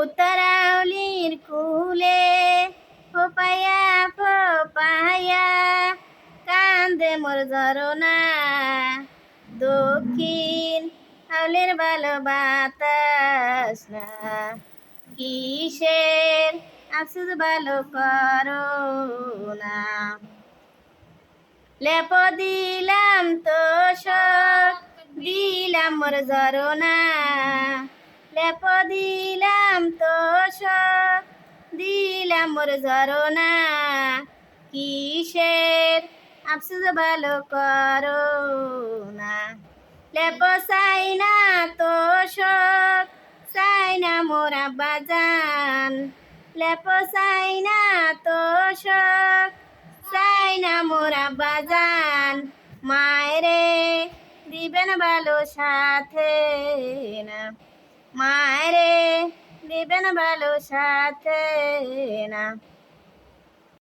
উত্তরাউলির কুলে, ফোপায়া ফোপায়া, কান্দে মোর ঝরনা। দক্ষিণ আউলের ভালো বাতাস না। কিসের আফসোস ভালো করো না। লেপ দিলাম তো শোক দিলাম মোর ঝরনা। লেপ দিলাম শোক দিলাম মোর ঝরনা। কিসের আফসোস ভালো করো না লেপ চাই না তো শোক, চাই না মোরা বাজান। লেপ চাই না তো শোক, চাই না মোরা বাজান। মায়েরে দিবেন ভালো সাথে না। মায়েরে দিবেন ভালো সাথে না।